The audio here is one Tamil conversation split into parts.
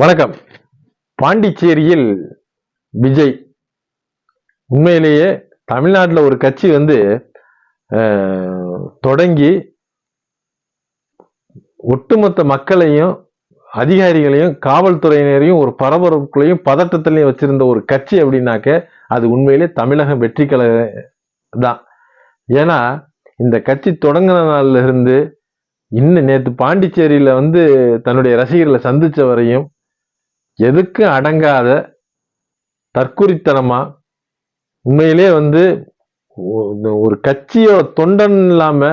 வணக்கம். பாண்டிச்சேரியில் விஜய். உண்மையிலேயே தமிழ்நாட்டில் ஒரு கட்சி வந்து தொடங்கி ஒட்டுமொத்த மக்களையும் அதிகாரிகளையும் காவல்துறையினரையும் ஒரு பரபரப்புலையும் பதட்டத்திலையும் வச்சிருந்த ஒரு கட்சி அப்படின்னாக்க அது உண்மையிலே தமிழக வெற்றி கழக தான். ஏன்னா இந்த கட்சி தொடங்கின நாள்ல இருந்து இன்னும் நேற்று பாண்டிச்சேரியில் வந்து தன்னுடைய ரசிகர்களை சந்தித்த வரையும் எதுக்கும் அடங்காத தற்குறித்தனமா உண்மையிலே வந்து ஒரு கட்சியோட தொண்டன் இல்லாம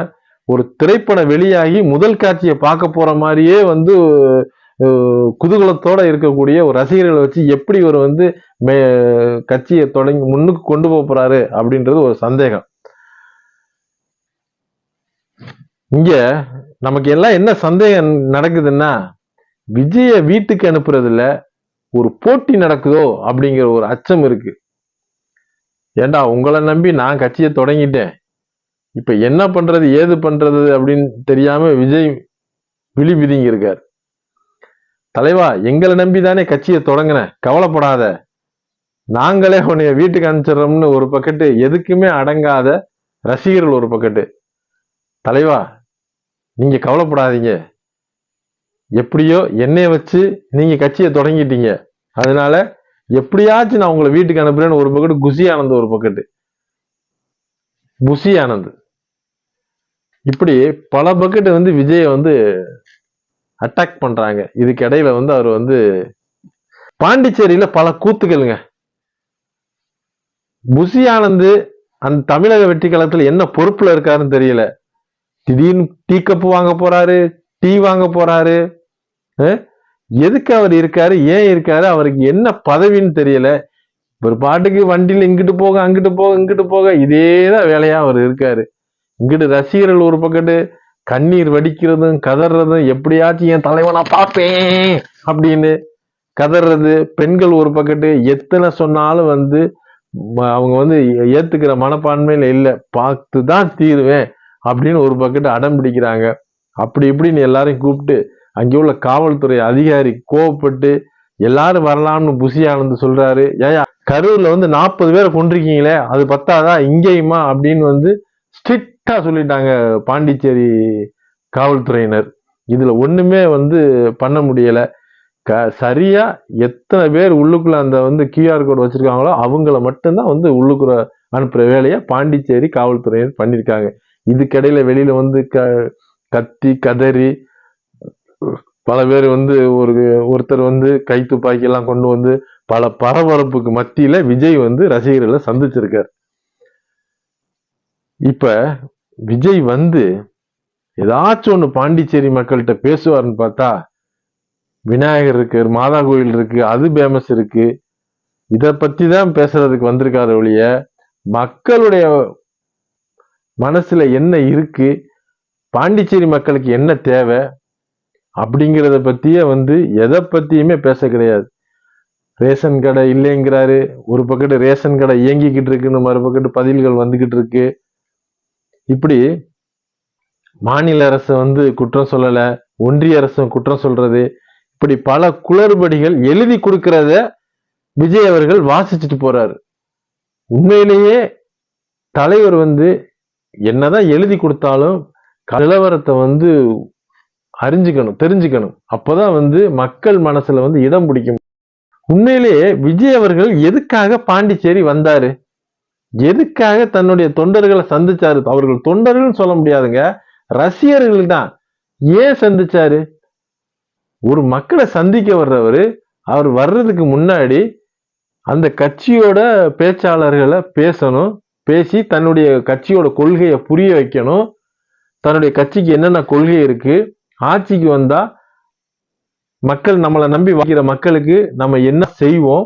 ஒரு திரைப்படம் வெளியாகி முதல் காட்சியை பார்க்க போற மாதிரியே வந்து குதூகலத்தோட இருக்கக்கூடிய ஒரு ரசிகர்களை வச்சு எப்படி இவர் வந்து மே- கட்சியை தொடங்கி முன்னுக்கு கொண்டு போக போறாரு அப்படின்றது ஒரு சந்தேகம். இங்க நமக்கு எல்லாம் என்ன சந்தேகம் நடக்குதுன்னா விஜய வீட்டுக்கு அனுப்புறதுல ஒரு போட்டி நடக்குதோ அப்படிங்கிற ஒரு அச்சம் இருக்கு. ஏண்டா உங்களை நம்பி நான் கட்சியை தொடங்கிட்டேன். இப்ப என்ன பண்றது ஏது பண்றது அப்படின்னு தெரியாம விஜய் விழி விதிங்கிருக்கார் தலைவா எங்களை நம்பி தானே கட்சியை தொடங்கினேன் கவலைப்படாத. நாங்களே உன்னைய வீட்டுக்கு அனுப்பிச்சிடறோம்னு ஒரு பக்கெட்டு எதுக்குமே அடங்காத ரசிகர்கள் ஒரு பக்கெட்டு. தலைவா நீங்க கவலைப்படாதீங்க. எப்படியோ என்னைய வச்சு நீங்க கட்சியை தொடங்கிட்டீங்க. அதனால எப்படியாச்சும் நான் உங்களை வீட்டுக்கு அனுப்புறேன்னு ஒரு பக்கெட்டு குசி ஆனந்த் ஒரு பக்கெட்டு புசி ஆனந்த். இப்படி பல பக்கெட்டு வந்து விஜயை வந்து அட்டாக் பண்றாங்க. இதுக்கு இடையில வந்து அவர் வந்து பாண்டிச்சேரியில பல கூத்துக்களுங்க. புசி ஆனந்த் அந்த தமிழக வெற்றி களத்துல என்ன பொறுப்புல இருக்காருன்னு தெரியல. திடீர்னு டீ கப்பு வாங்க போறாரு டீ வாங்க போறாரு. எதுக்கு அவர் இருக்காரு ஏன் இருக்காரு அவருக்கு என்ன பதவின்னு தெரியல. ஒரு பாட்டுக்கு வண்டியில் இங்கிட்டு போக அங்கிட்டு போக இங்கிட்டு போக இதே தான் வேலையா அவர் இருக்காரு. இங்கிட்டு ரசிகர்கள் ஒரு பக்கத்து கண்ணீர் வடிக்கிறதும் கதறதும் எப்படியாச்சும் என் தலைவனா பார்ப்பேன் அப்படின்னு கதறது. பெண்கள் ஒரு பக்கத்து எத்தனை சொன்னாலும் வந்து அவங்க வந்து ஏத்துக்கிற மனப்பான்மையில இல்லை. பார்த்து தான் தீருவேன். அப்படின்னு ஒரு பக்கெட்டு அடம் பிடிக்கிறாங்க. அப்படி இப்படின்னு எல்லாரையும் கூப்பிட்டு அங்கே உள்ள காவல்துறை அதிகாரி கோவப்பட்டு எல்லாரும் வரலாம்னு புசி ஆனந்த் சொல்றாரு. ஏயா கரூர்ல வந்து நாற்பது பேரை கொண்டிருக்கீங்களே அது பத்தாதா? இங்கேயுமா? அப்படின்னு வந்து ஸ்ட்ரிக்டா சொல்லிட்டாங்க பாண்டிச்சேரி காவல்துறையினர். இதுல ஒண்ணுமே வந்து பண்ண முடியல. க சரியா எத்தனை பேர் உள்ளுக்குள்ள அந்த வந்து கியூஆர் கோடு வச்சிருக்காங்களோ அவங்கள மட்டும்தான் வந்து உள்ளுக்குற அனுப்புற வேலையை பாண்டிச்சேரி காவல்துறையினர் பண்ணியிருக்காங்க இதுக்கிடையில வெளியில வந்து க கத்தி கதறி பல பேர் வந்து ஒரு ஒருத்தர் வந்து கை துப்பாக்கி எல்லாம் கொண்டு வந்து பல பரபரப்புக்கு மத்தியில விஜய் வந்து ரசிகர்களை சந்திச்சிருக்கார். இப்ப விஜய் வந்து ஏதாச்சும் ஒன்று பாண்டிச்சேரி மக்கள்கிட்ட பேசுவாருன்னு பார்த்தா விநாயகர் இருக்கு மாதா கோயில் இருக்கு அது பேமஸ் இருக்கு. இதை பத்தி தான் பேசுறதுக்கு வந்திருக்காரு ஒழிய மக்களுடைய மனசில் என்ன இருக்கு? பாண்டிச்சேரி மக்களுக்கு என்ன தேவை? அப்படிங்கிறத பற்றியே வந்து எதை பற்றியுமே பேச கிடையாது. ரேஷன் கடை இல்லைங்கிறாரு. ஒரு பக்கத்து ரேஷன் கடை இயங்கிக்கிட்டு இருக்குன்னு மறுபக்கத்து பதில்கள் வந்துக்கிட்டு இருக்கு. இப்படி மாநில அரசு வந்து குற்றம் சொல்லலை ஒன்றிய அரசும் குற்றம் சொல்றது இப்படி பல குளறுபடிகள் எழுதி கொடுக்கறத விஜய் அவர்கள் வாசிச்சுட்டு போறாரு. உண்மையிலேயே தலைவர் வந்து என்னதான் எழுதி கொடுத்தாலும் கலவரத்தை வந்து அறிஞ்சுக்கணும் தெரிஞ்சுக்கணும். அப்பதான் வந்து மக்கள் மனசுல வந்து இடம் பிடிக்கும். உண்மையிலேயே விஜய் அவர்கள் எதுக்காக பாண்டிச்சேரி வந்தாரு? எதுக்காக தன்னுடைய தொண்டர்களை சந்திச்சாரு? அவர்கள் தொண்டர்கள் சொல்ல முடியாதுங்க. ரசிகர்கள் தான். ஏன் சந்திச்சாரு? ஒரு மக்களை சந்திக்க வர்றவரு அவர் வர்றதுக்கு முன்னாடி அந்த கட்சியோட பேச்சாளர்களை பேசணும் பேசி தன்னுடைய கட்சியோட கொள்கையை புரிய வைக்கணும். தன்னுடைய கட்சிக்கு என்னென்ன கொள்கை இருக்கு? ஆட்சிக்கு வந்தா மக்கள் நம்மளை நம்பி வாங்கிற மக்களுக்கு நம்ம என்ன செய்வோம்?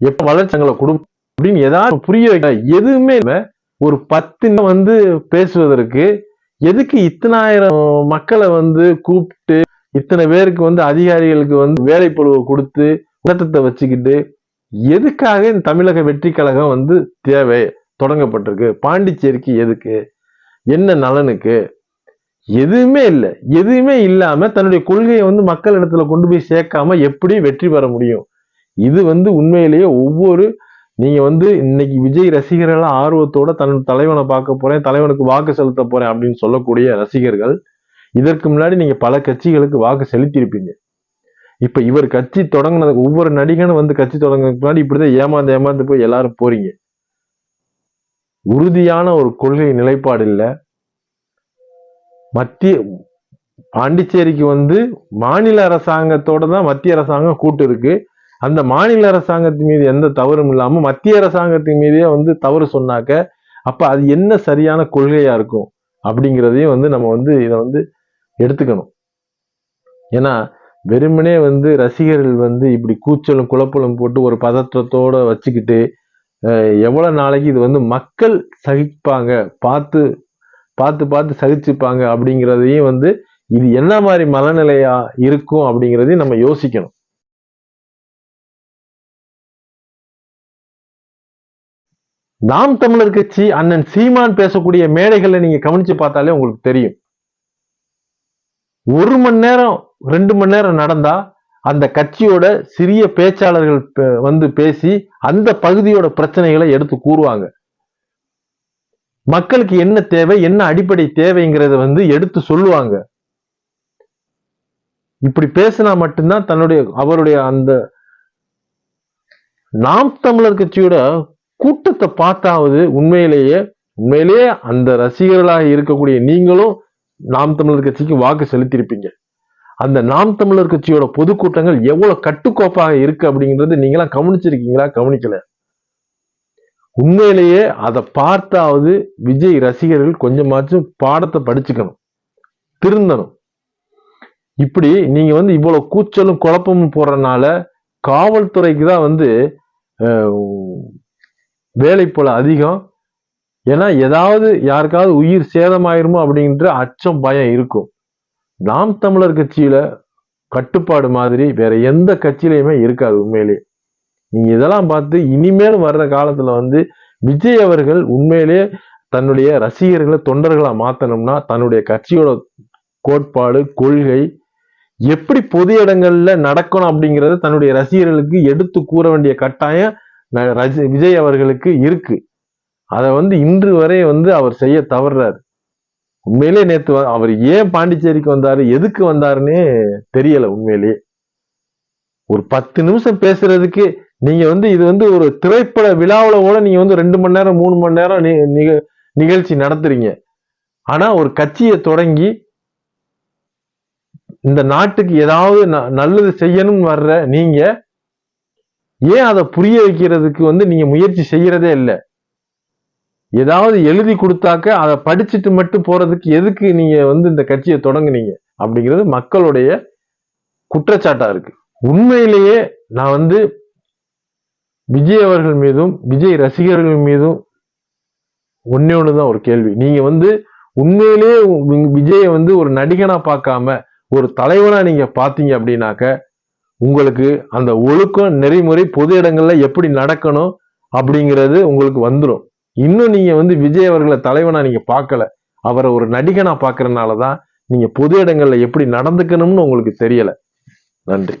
எப்ப வளர்ச்சங்களை கொடுப்போம் அப்படின்னு ஏதாவது புரிய வைக்க எதுவுமே ஒரு பத்து வந்து பேசுவதற்கு எதுக்கு இத்தனாயிரம் மக்களை வந்து கூப்பிட்டு இத்தனை பேருக்கு வந்து அதிகாரிகளுக்கு வந்து வேலை பொழுவை கொடுத்து பதட்டத்தை வச்சுக்கிட்டு எதுக்காக இந்த தமிழக வெற்றி கழகம் வந்து தேவை? தொடங்கப்பட்டிருக்கு. பாண்டிச்சேரிக்கு எதுக்கு? என்ன நலனுக்கு? எதுவுமே இல்லை. எதுவுமே இல்லாம தன்னுடைய கொள்கையை வந்து மக்கள் இடத்துல கொண்டு போய் சேர்க்காம எப்படி வெற்றி பெற முடியும்? இது வந்து உண்மையிலேயே ஒவ்வொரு நீங்க வந்து இன்னைக்கு விஜய் ரசிகர்கள் ஆர்வத்தோட தன் தலைவனை பார்க்க போறேன் தலைவனுக்கு வாக்கு செலுத்த போறேன் அப்படின்னு சொல்லக்கூடிய ரசிகர்கள் இதற்கு முன்னாடி நீங்க பல கட்சிகளுக்கு வாக்கு செலுத்தியிருப்பீங்க. இப்ப இவர் கட்சி தொடங்கினதுக்கு ஒவ்வொரு நடிகனும் வந்து கட்சி தொடங்கினதுக்கு முன்னாடி இப்படிதான் ஏமாந்து ஏமாந்து போய் எல்லாரும் போறீங்க. உறுதியான ஒரு கொள்கை நிலைப்பாடு இல்லை. மத்திய பாண்டிச்சேரிக்கு வந்து மாநில அரசாங்கத்தோட தான் மத்திய அரசாங்கம் கூட்டு இருக்கு. அந்த மாநில அரசாங்கத்தின் மீது எந்த தவறும் இல்லாமல் மத்திய அரசாங்கத்தின் மீதே வந்து தவறு சொன்னாக்க அப்ப அது என்ன சரியான கொள்கையா இருக்கும் அப்படிங்கிறதையும் வந்து நம்ம வந்து இதை வந்து எடுத்துக்கணும். ஏன்னா வெறுமனே வந்து ரசிகர்கள் வந்து இப்படி கூச்சலும் குழப்பலும் போட்டு ஒரு பதற்றத்தோட வச்சுக்கிட்டு எவ்வளோ எவ்வளவு நாளைக்கு இது வந்து மக்கள் சகிப்பாங்க பார்த்து பார்த்து பார்த்து சகிச்சுப்பாங்க அப்படிங்கிறதையும் வந்து இது என்ன மாதிரி மனநிலையா இருக்கும் அப்படிங்கிறதையும் நம்ம யோசிக்கணும். நாம் தமிழர் கட்சி அண்ணன் சீமான் பேசக்கூடிய மேடைகளை நீங்க கவனிச்சு பார்த்தாலே உங்களுக்கு தெரியும். ஒரு மணி நேரம் ரெண்டு மணி நேரம் நடந்தா அந்த கட்சியோட சிறிய பேச்சாளர்கள் வந்து பேசி அந்த பகுதியோட பிரச்சனைகளை எடுத்து கூறுவாங்க. மக்களுக்கு என்ன தேவை என்ன அடிப்படை தேவைங்கிறத வந்து எடுத்து சொல்லுவாங்க. இப்படி பேசினா மட்டும்தான் தன்னுடைய அவருடைய அந்த நாம் தமிழர் கட்சியோட கூட்டத்தை பார்த்தாவது உண்மையிலேயே உண்மையிலேயே அந்த ரசிகர்களாக இருக்கக்கூடிய நீங்களும் நாம் தமிழர் கட்சிக்கு வாக்கு செலுத்தியிருப்பீங்க. அந்த நாம் தமிழர் கட்சியோட பொதுக்கூட்டங்கள் எவ்வளவு கட்டுக்கோப்பாக இருக்கு அப்படிங்கிறது நீங்களாம் கவனிச்சிருக்கீங்களா? கவனிக்கல. உண்மையிலேயே அதை பார்த்தாவது விஜய் ரசிகர்கள் கொஞ்சமாச்சும் பாடத்தை படிச்சுக்கணும். திருந்தணும். இப்படி நீங்க வந்து இவ்வளவு கூச்சலும் குழப்பமும் போடுறதுனால காவல்துறைக்கு தான் வந்து வேலை போல அதிகம். ஏன்னா ஏதாவது யாருக்காவது உயிர் சேதமாயிருமோ அப்படின்ற அச்சம் பயம் இருக்கும். நாம் தமிழர் கட்சியில கட்டுப்பாடு மாதிரி வேற எந்த கட்சியிலையுமே இருக்காது உண்மையிலேயே நீங்க இதெல்லாம் பார்த்து இனிமேல் வர்ற காலத்துல வந்து விஜய் அவர்கள் உண்மையிலேயே தன்னுடைய ரசிகர்களை தொண்டர்களா மாத்தணும்னா தன்னுடைய கட்சியோட கோட்பாடு கொள்கை எப்படி பொது இடங்கள்ல நடக்கணும் அப்படிங்கறத தன்னுடைய ரசிகர்களுக்கு எடுத்து கூற வேண்டிய கட்டாயம் விஜய் அவர்களுக்கு இருக்கு. அதை வந்து இன்று வரை வந்து அவர் செய்ய தவறுறாரு உண்மையிலே நேத்து அவர் ஏன் பாண்டிச்சேரிக்கு வந்தாரு எதுக்கு வந்தாருன்னே தெரியல உண்மையிலேயே ஒரு பத்து நிமிஷம் பேசுறதுக்கு நீங்க வந்து இது வந்து ஒரு திரைப்பட விழாவில் கூட நீங்க வந்து ரெண்டு மணி நேரம் மூணு மணி நேரம் நிகழ்ச்சி நடத்துறீங்க. ஆனா ஒரு கட்சியை தொடங்கி இந்த நாட்டுக்கு ஏதாவது ந- நல்லது செய்யணும் வர்ற நீங்க ஏன் அதை புரிய வைக்கிறதுக்கு வந்து நீங்க முயற்சி செய்யறதே இல்லை? ஏதாவது எழுதி கொடுத்தாக்க அதை படிச்சுட்டு மட்டும் போறதுக்கு எதுக்கு நீங்க வந்து இந்த கட்சியை தொடங்குனீங்க? அப்படிங்கிறது மக்களுடைய குற்றச்சாட்டா இருக்கு. உண்மையிலேயே நான் வந்து விஜய் அவர்கள் மீதும் விஜய் ரசிகர்கள் மீதும் ஒன்னே ஒண்ணுதான் ஒரு கேள்வி. நீங்க வந்து உண்மையிலேயே விஜயை வந்து ஒரு நடிகனா பார்க்காம ஒரு தலைவனா நீங்க பாத்தீங்க அப்படின்னாக்க உங்களுக்கு அந்த ஒழுக்கம் நெறிமுறை பொது இடங்கள்ல எப்படி நடக்கணும் அப்படிங்கிறது உங்களுக்கு வந்துடும் இன்னும் நீங்க வந்து விஜய் அவர்களை தலைவனா நீங்க பார்க்கல. அவரை ஒரு நடிகனா பார்க்கறதுனால தான் நீங்க பொது இடங்கள்ல எப்படி நடந்துக்கணும்னு உங்களுக்கு தெரியல. நன்றி.